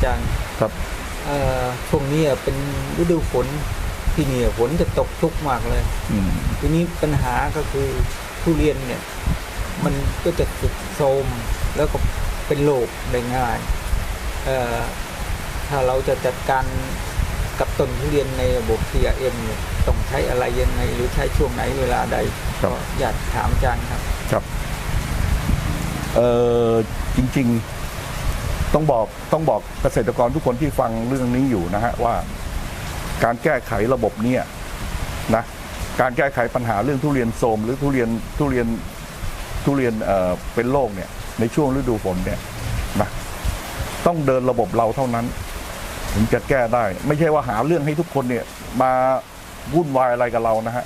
อาจารย์ครับเอ่อช่วงนี้เป็นฤดูฝนที่นี่ฝนจะตกชุกมากเลยอืมทีนี้ปัญหาก็คือทุเรียนเนี่ย มันก็จะสุดโทรมแล้วก็เป็นโรคได้ง่ายเอ่อถ้าเราจะจัดการกับต้นทุเรียนในระบบ TRM เนี่ยต้องใช้อะไรยังไงหรือใช้ช่วงไหนเวลาใดก็อยากถามอาจารย์ครับ ครับเออจริง ๆ ต้องบอกต้องบอกเกษตรกรทุกคนที่ฟังเรื่องนี้อยู่นะฮะว่า การแก้ไขระบบเนี่ยนะการแก้ไขปัญหาเรื่องทุเรียนโทมหรือทุเรียนทุเรียนทุเรียนเอ่อเป็นโรคเนี่ยในช่วงฤดูฝนเนี่ยนะต้องเดินระบบเราเท่านั้น ถึงจะแก้ได้ ไม่ใช่ว่าหาเรื่องให้ทุกคนเนี่ยมาวุ่นวายอะไรกับเรานะฮะ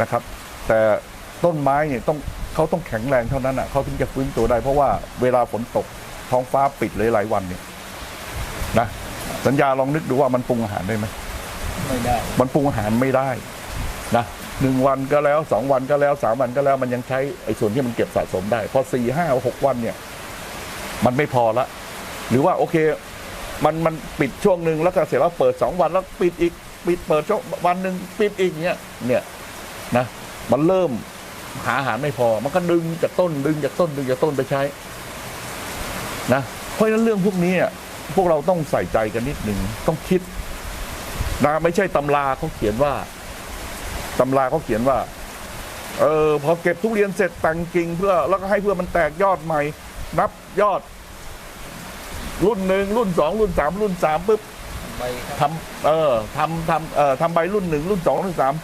นะครับ แต่ต้นไม้เนี่ยต้องเขาต้องแข็งแรงเท่านั้นอะเขาถึงจะฟื้นตัวได้ เพราะว่าเวลาฝนตก ท้องฟ้าปิดเลยหลายวันเนี่ยนะสัญญาลองนึกดูว่ามันปรุงอาหารได้ไหมไม่ได้ มันปรุงอาหารไม่ได้นะหนึ่งวันก็แล้วสองวันก็แล้วสามวันก็แล้ว มันยังใช้ไอ้ส่วนที่มันเก็บสะสมได้ พอสี่ห้าหกวันเนี่ย มันไม่พอละ หรือว่าโอเค มันมันปิดช่วงหนึ่งแล้วก็เสร็จแล้วเปิดสองวันแล้วปิดอีกปิดเปิดช่วงวันหนึ่งปิดอีกเนี่ยเนี่ยนะมันเริ่มหาอาหารไม่พอ มันก็ดึงจากต้นดึงจากต้นดึงจากต้นไปใช้ นะเพราะฉะนั้นเรื่องพวกนี้พวกเราต้องใส่ใจกันนิดหนึ่งต้องคิดนะไม่ใช่ตำราเขาเขียนว่าตำราเขาเขียนว่า เออพอเก็บทุเรียนเสร็จแต่งกิ่งเพื่อแล้วก็ให้เพื่อมันแตกยอดใหม่ นับยอด รุ่นหนึ่งรุ่นสองรุ่นสามรุ่นสามปุ๊บใบครับทำเออทำทำเอ่อทำใบรุ่นหนึ่งรุ่นสองรุ่นสาม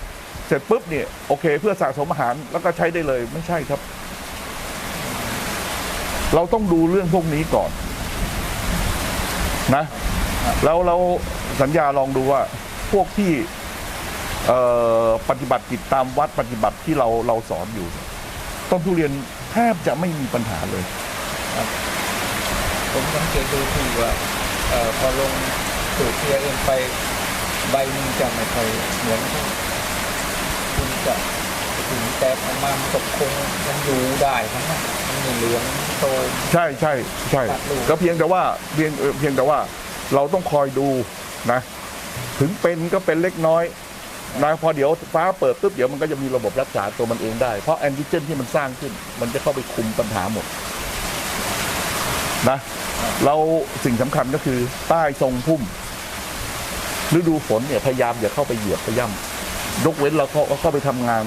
เสร็จปุ๊บเนี่ยโอเค เพื่อสะสมอาหารแล้วก็ใช้ได้เลยไม่ใช่ครับ เราต้องดูเรื่องพวกนี้ก่อนนะแล้วเราสัญญาลองดูว่าพวกที่ปฏิบัติกิจตามวัดปฏิบัติที่เราเราสอนอยู่ต้นทุเรียนแทบจะไม่มีปัญหาเลยผมสังเกตดูที่ว่าพอลงสูตร TRM ไปใบมันจะไม่ค่อยเหมือนคุณจะ แตกออกมามันตกคงยังอยู่ได้ทั้งนั้นมันไม่เหลืองโตมใช่ใช่ใช่ตัดลูก ก็เพียงแต่ว่าเพียงเอ่อเพียงแต่ว่าเราต้องคอยดูนะ ถึงเป็นก็เป็นเล็กน้อยนะพอเดี๋ยวฟ้าเปิดปุ๊บเดี๋ยวมันก็จะมีระบบรักษาตัวมันเองได้ เพราะแอนติเจนที่มันสร้างขึ้น มันจะเข้าไปคุมปัญหาหมดนะเราสิ่งสำคัญก็คือใต้ทรงพุ่มฤดูฝนเนี่ยพยายามอย่าเข้าไปเหยียบพยายามยกเว้นเราเข้าเข้าไปทำงาน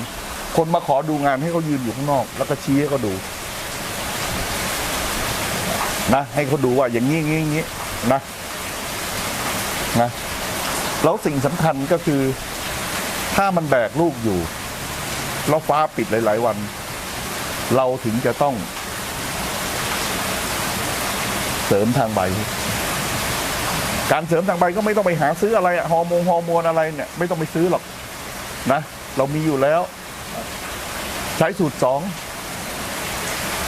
คนมาขอดูงานให้เขายืนอยู่ข้างนอก แล้วก็ชี้ให้เขาดู นะ ให้เขาดูว่าอย่างนี้อย่างนี้อย่างนี้นะนะแล้วสิ่งสำคัญก็คือ ถ้ามันแบกลูกอยู่แล้วฟ้าปิดหลาย ๆ วัน เราถึงจะต้อง เสริมทางใบ การเสริมทางใบก็ไม่ต้องไปหาซื้ออะไรอะฮอร์โมนฮอร์โมนอะไรเนี่ย ไม่ต้องไปซื้อหรอกนะ เรามีอยู่แล้ว ใช้สูตรสอง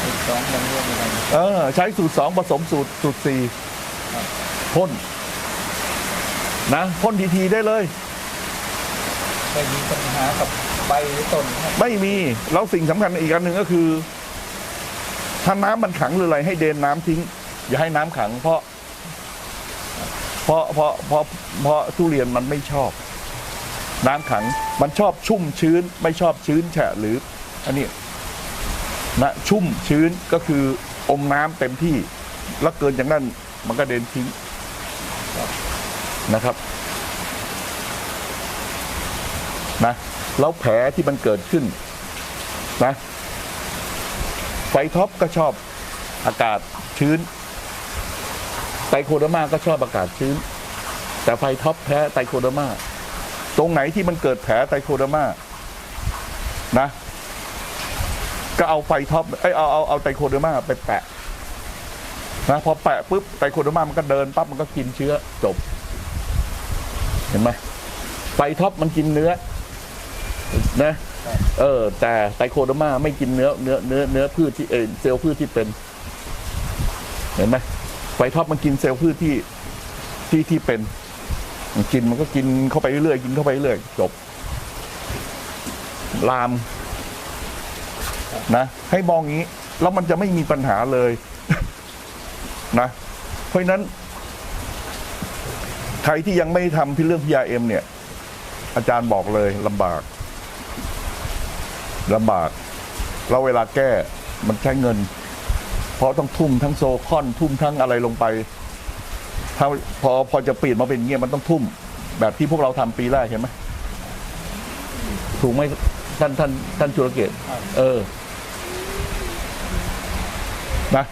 อีกสองยังร่วมกันเออ ใช้สูตรสองผสมสูตรสูตรสี่ครับพ่นนะพ่นทีทีๆได้เลยไม่มีปัญหากับใบหรือต้นครับไม่มีแล้วสิ่งสำคัญอีกอันหนึ่งก็คือ ถ้าน้ำมันขังหรืออะไรให้เดนน้ำทิ้ง อย่าให้น้ำขัง เพราะ เพราะเพราะเพราะเพราะทุเรียนมันไม่ชอบ น้ำขังมันชอบชุ่มชื้น ไม่ชอบชื้นแฉะหรือ อันนี้นะชุ่มชื้นก็คืออมน้ำเต็มที่ แล้วเกินจากนั้นมันก็เด่นทิ้งนะครับนะแล้วแผลที่มันเกิดขึ้นนะไฟท็อปก็ชอบอากาศชื้นไตโคเดอร์มาก็ชอบอากาศชื้น แต่ไฟท็อปแพ้ไตโคเดอร์มา ตรงไหนที่มันเกิดแผลไตโคเดอร์มานะ ก็เอาไฟท็อปเอ้ยเอาเอาเอาไตโคเดอร์มาไปแปะนะพอแปะปุ๊บไตโคเดอร์มามันก็เดินปั๊บมันก็กินเชื้อจบ เห็นไหมไฟท็อปมันกินเนื้อนะเออ แต่ไตโคโดมาไม่กินเนื้อเนื้อเนื้อเนื้อพืชที่เออเซลล์พืชที่เป็น เห็นไหมไฟท็อปมันกินเซลล์พืชที่ที่ที่เป็น มันกินมันก็กินเข้าไปเรื่อยๆกินเข้าไปเรื่อยจบลาม นะให้มองอย่างนี้ แล้วมันจะไม่มีปัญหาเลยนะ เพราะนั้นใครที่ยังไม่ทำที่เรื่อง PRM เอ็มเนี่ย อาจารย์บอกเลยลำบากลำบากแล้วเวลาแก้มันใช้เงิน เพราะต้องทุ่มทั้งโซคอน ทุ่มทั้งอะไรลงไปถ้าพอพอจะเปลี่ยนมาเป็นเงี้ยมันต้องทุ่ม แบบที่พวกเราทำปีแรกเห็นไหมถูกไหมท่านท่านท่านจุรเกตเออ นะ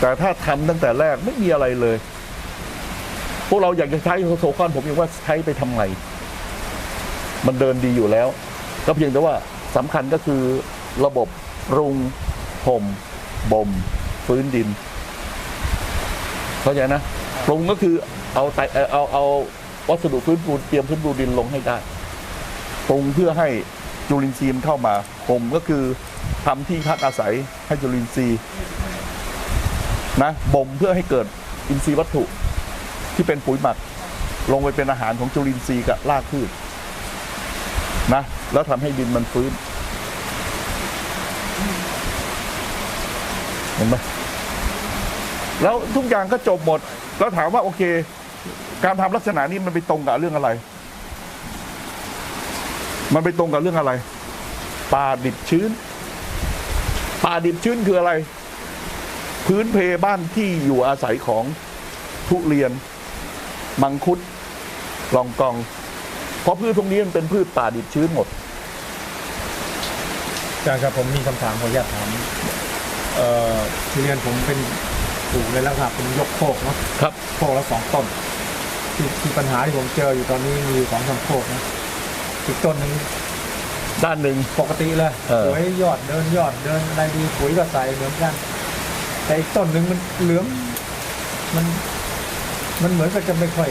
แต่ถ้าทำตั้งแต่แรกไม่มีอะไรเลย พวกเราอยากจะใช้โซคอนผมยังว่าใช้ไปทำไมมันเดินดีอยู่แล้ว ก็เพียงแต่ว่าสำคัญก็คือระบบรุงห่มบ่มฟื้นดิน เข้าใจนะปรุงก็คือเอาไตเอ่อเอาเอาวัสดุฟื้นฟูเตรียมฟื้นฟูดินลงให้ได้ปรุงเพื่อให้จุลินทรีย์เข้ามา ห่มก็คือทำที่พักอาศัยให้จุลินทรีย์นะบ่มเพื่อให้เกิดอินทรีย์วัตถุที่เป็นปุ๋ยหมัก ลงไปเป็นอาหารของจุลินทรีย์กับรากพืชนะแล้วทำให้ดินมันฟื้น เห็นไหมแล้วทุกอย่างก็จบหมด แล้วถามว่าโอเค การทำลักษณะนี้มันไปตรงกับเรื่องอะไร มันไปตรงกับเรื่องอะไร ป่าดิบชื้น ป่าดิบชื้นคืออะไร พื้นเพบ้านที่อยู่อาศัยของทุเรียน มังคุด ลองกอง เพราะพืชพวกนี้มันเป็นพืชป่าดิบชื้นหมดอาจารย์ครับผมมีคำถามขออนุญาตถามเอ่อทุเรียนผมเป็นปลูกในลักษณะเป็นยกโคกเนาะครับโคกละสองต้นที่ที่ปัญหาที่ผมเจออยู่ตอนนี้มีอยู่สองสามโคกนะอีกต้นหนึ่ง ด้านหนึ่ง ปกติเลยเออสวยยอดเดินยอดเดินอะไรดีปุ๋ยก็ใส่เหมือนกัน แต่อีกต้นหนึ่งมันเหลืองมัน มันเหมือนกับจะไม่ค่อย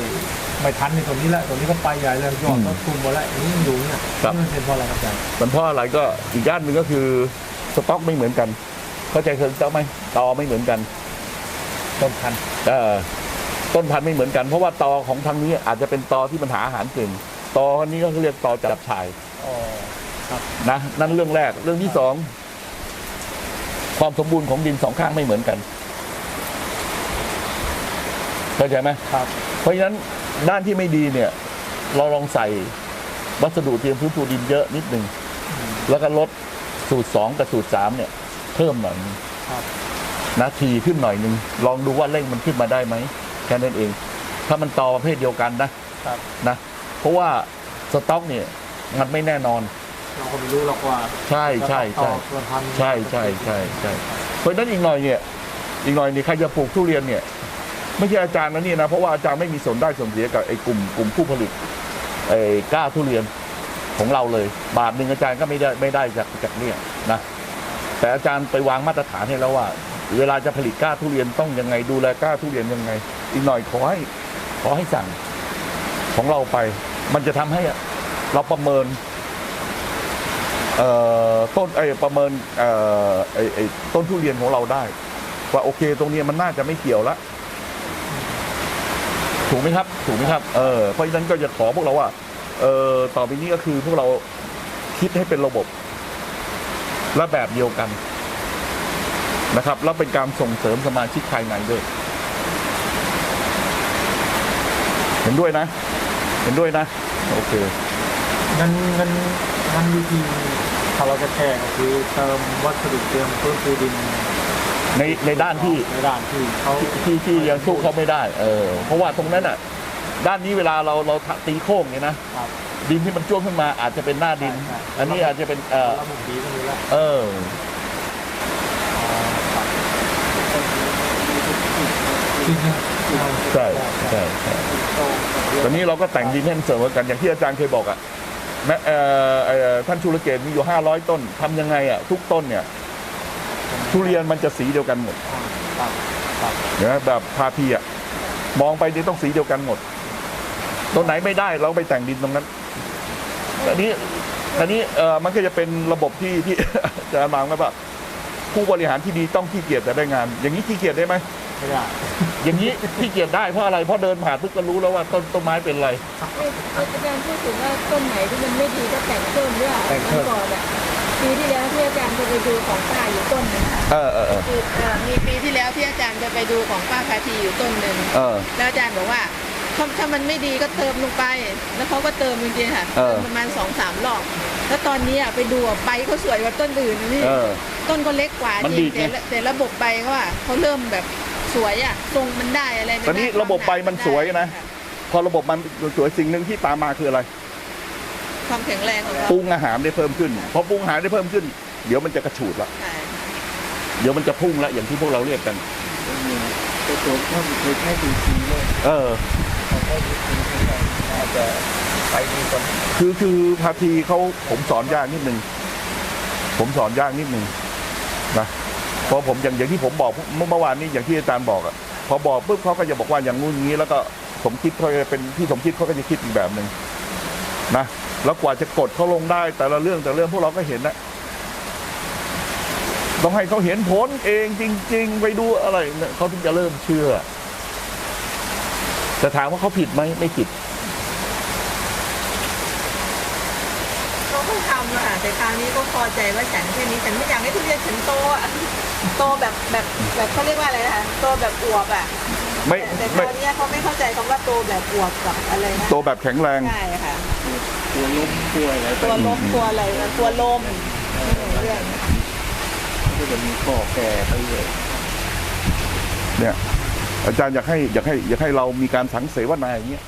ไม่ทันในตรงนี้แหละตรงนี้ก็ไปใหญ่เลยยอดก็คุมหมดแล้วอันนี้ยังอยู่เนี่ยนี่มันเป็นเพราะอะไรครับอาจารย์มันเพราะอะไรก็อีกด้านหนึ่งก็คือสต็อกไม่เหมือนกัน เข้าใจคือสต็อกไหมตอไม่เหมือนกันต้นพันธุ์เอ่อต้นพันธุ์ไม่เหมือนกันเพราะว่าตอของทางนี้อาจจะเป็นตอที่มันหาอาหารเก่งตออันนี้ก็เรียกตอจับชายอ๋อ นะนั่นเรื่องแรกเรื่องที่สองความสมบูรณ์ของดินสองข้างไม่เหมือนกันเข้าใจไหมครับ เพราะฉะนั้นด้านที่ไม่ดีเนี่ย เราลองใส่วัสดุเตรียมพื้นฟูดินเยอะนิดหนึ่งแล้วก็ลดสูตรสองกับสูตรสามเนี่ย เพิ่มหน่อยนึงครับนาทีขึ้นหน่อยหนึ่งลองดูว่าเร่งมันขึ้นมาได้ไหมแค่นั้นเอง ถ้ามันต่อประเภทเดียวกันนะครับนะ เพราะว่าสต็อกเนี่ยมันไม่แน่นอน เราก็ไม่รู้หรอกว่าใช่ใช่ใช่ส่วนพันธุ์ใช่ใช่ใช่ใช่เพราะฉะนั้นอีกหน่อยเนี่ย อีกหน่อยนี่ใครจะปลูกทุเรียนเนี่ย ไม่ใช่อาจารย์นะนี่นะเพราะว่าอาจารย์ไม่มีส่วนได้ส่วนเสียกับไอ้กลุ่มกลุ่มผู้ผลิตไอ้กล้าทุเรียนของเราเลย บาทหนึ่งอาจารย์ก็ไม่ได้ไม่ได้จากจากเนี่ยนะแต่อาจารย์ไปวางมาตรฐานให้แล้วว่า เวลาจะผลิตกล้าทุเรียนต้องยังไงดูแลกล้าทุเรียนยังไง อีกหน่อยขอให้ขอให้สั่งของเราไป มันจะทำให้เราประเมิน เอ่อต้นไอ้ประเมินเอ่อไอ้ไอ้ต้นทุเรียนของเราได้ ว่าโอเค ตรงนี้มันน่าจะไม่เกี่ยวละถูกไหมครับ ถูกไหมครับเออเพราะฉะนั้นก็จะขอพวกเราว่าเออต่อไปนี้ก็คือพวกเราคิดให้เป็นระบบและแบบเดียวกันนะครับ แล้วเป็นการส่งเสริมสมาชิกภายในด้วย เห็นด้วยนะ เห็นด้วยนะ โอเค งั้นงั้นงั้นวิธี ถ้าเราจะแก้ก็คือเติมวัสดุเติมพื้นฟูดินในในด้านที่ในด้านที่เขาที่ที่ยังสู้เขาไม่ได้เออเพราะว่าตรงนั้นอะ ด้านนี้เวลาเราเราตีโค้งเนี่ยนะดินที่มันจ้วงขึ้นมาอาจจะเป็นหน้าดิน อันนี้อาจจะเป็นเออเออใช่ใช่ใช่ตอนนี้เราก็แต่งดินให้มันเสมอกันอย่างที่อาจารย์เคยบอกอะ แม้เอ่อเอ่อท่านชูรเกตมีอยู่ห้าร้อยต้นทำยังไงอะทุกต้นเนี่ยทุเรียนมันจะสีเดียวกันหมดครับครับนะแบบพาพีอะมองไปนี่ต้องสีเดียวกันหมดตรงไหนไม่ได้เราไปแต่งดินตรงนั้นอันนี้อันนี้เออมันก็จะเป็นระบบที่ที่จะมางไว้ว่าผู้บริหารที่ดีต้องขี้เกียจแต่ได้งาน อย่างนี้ขี้เกียจได้ไหมไม่ได้ อย่างนี้ขี้เกียจได้เพราะอะไรเพราะเดินผ่านปุ๊บก็รู้แล้วว่าต้นต้นไม้เป็นอะไรอาจารย์พูดถึงว่าต้นไหนที่มันไม่ดีก็แต่งต้นด้วยแต่งต้นก่อนอะปีที่แล้วที่อาจารย์จะไปดูของป้าอยู่ต้นหนึงค่ะเออเออคือมีปีที่แล้วที่อาจารย์จะไปดูของป้าพาทีอยู่ต้นหนึ่งเออแล้วอาจารย์บอกว่าถ้าถ้ามันไม่ดีก็เติมลงไป แล้วเขาก็เติมจริงๆค่ะเติมประมาณสองสามรอบ แล้วตอนนี้อะไปดูใบเขาสวยกว่าต้นอื่นนี่ต้นก็เล็กกว่าจริงแต่แต่ระบบใบเขาอะเขาเริ่มแบบ สวยอะทรงมันได้อะไรมัตอนนี้ได้ระบบใบมันสวยนะ พอระบบมันสวยสิ่งหนึ่งที่ตามมาคืออะไร ความแข็งแรงของเขาปรุงอาหารได้เพิ่มขึ้น พอปรุงอาหารได้เพิ่มขึ้น เดี๋ยวมันจะกระฉูดละใช่เดี๋ยวมันจะพุ่งละอย่างที่พวกเราเรียกกันตัวตัวถ้าเคยใช้ดีซีเลยเออพอใช้ดีซีอาจจะไปดีกว่านี้คือคือพาทีเขาผมสอนยากนิดนึงผมสอนยากนิดนึงนะ เพราะผมอย่างอย่างที่ผมบอกเมื่อวานนี้อย่างที่อาจารย์บอกอะพอบอกปุ๊บเขาก็จะบอกว่าอย่างงู้นอย่างนี้ แล้วก็สมคิดเขาจะเป็นพี่สมคิดเขาก็จะคิดอีกแบบหนึ่งนะแล้วกว่าจะกดเขาลงได้ แต่ละเรื่องแต่ละเรื่องพวกเราก็เห็นนะต้องให้เขาเห็นผลเองจริง ๆ ไปดูอะไรเขาถึงจะเริ่มเชื่อแต่ถามว่าเขาผิดไหมไม่ผิดเขาก็ทำอะค่ะแต่คราวนี้ก็พอใจว่าฉันแค่นี้ฉันไม่อยากให้ทุเรียนฉันโตอะ โตแบบแบบแบบเขาเรียกว่าอะไรนะคะโตแบบอวบอะไม่แต่คไม่ราวเนี้ยเขาไม่เข้าใจคำว่าโตแบบอวบกับอะไรนะโตแบบแข็งแรง ใช่ค่ะ ตัวล้มตัวอะไรไปตัวล้มตัวอะไรนะตัวลมเรื่องก็จะมีข้อแก่ไปเลยเนี่ยอาจารย์อยากให้อยากให้อยากให้เรามีการสังเสวนาอย่างเงี้ย